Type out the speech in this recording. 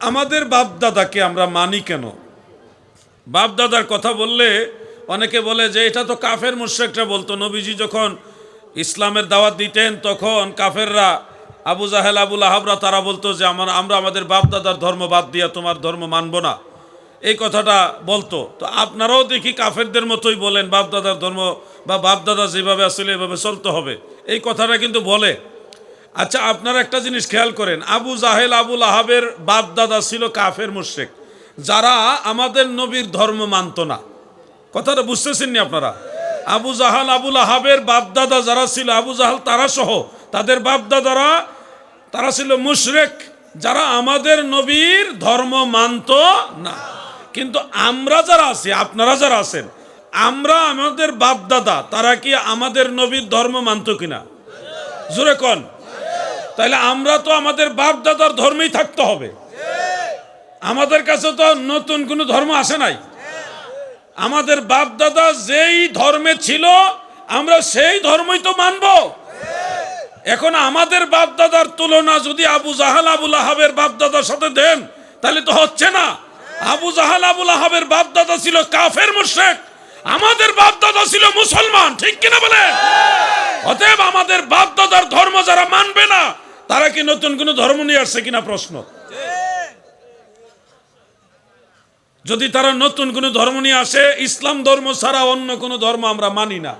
আমাদের বাপদাদাকে আমরা মানি কেন? বাপদাদার কথা বললে অনেকে বলে যে, এটা তো কাফের মুশ্রেকরা বলতো। নবীজি যখন ইসলামের দাওয়াত দিতেন, তখন কাফেররা, আবু জাহেল আবুল আহাবরা তারা বলতো যে, আমার, আমরা আমাদের বাপদাদার ধর্ম বাদ দিয়া তোমার ধর্ম মানব না। এই কথাটা বলতো। তো আপনারাও দেখি কাফেরদের মতোই বলেন, বাপদাদার ধর্ম বা বাপদাদা যেভাবে আসলে এভাবে চলতে হবে। এই কথাটা কিন্তু বলে। আচ্ছা আপনারা একটা জিনিস খেয়াল করেন। আবু জাহেল আবুল আহাবের বাপদাদা ছিল কাফের মুশ্রেক। যারা আমাদের নবীর ধর্ম মানত না। কথাটা বুঝতেছেন নি আপনারা? আবু জাহাল আবুল আহাবের বাপদাদা যারা ছিল, আবু জাহাল তারা সহ, তাদের বাপদাদারা তারা ছিল মুশরেক। যারা আমাদের নবীর ধর্ম মানত না। কিন্তু আমরা যারা আছি, আপনারা যারা আছেন, আমরা আমাদের বাপদাদা, তারা কি আমাদের নবীর ধর্ম মানত কিনা? জোরে কন। তাহলে আমরা তো আমাদের বাপ দাদার ধর্মেই থাকতে হবে। আমাদের কাছে তো নতুন কোনো ধর্ম আসে নাই। আমাদের বাপ দাদা যেই ধর্মে ছিল, আমরা সেই ধর্মই তো মানব। এখন আমাদের বাপ দাদার তুলনা যদি আবু জাহাল আবুল আহাবের বাপ দাদার সাথে দেন, তাহলে তো হচ্ছে না। আবু জাহাল আবুল আহাবের বাপ দাদা ছিল কাফের মুশেক আমাদের বাপ দাদা ছিল মুসলমান, ঠিক কিনা বলে অতএব আমাদের বাপ দাদার ধর্ম যারা মানবে না তারা কি নতুন কোনো ধর্ম নিয়ে আসছে কিনা প্রশ্ন? যদি তারা নতুন কোনো ধর্ম নিয়ে আসে, ইসলাম ধর্ম ছাড়া অন্য কোনো ধর্ম আমরা মানি না।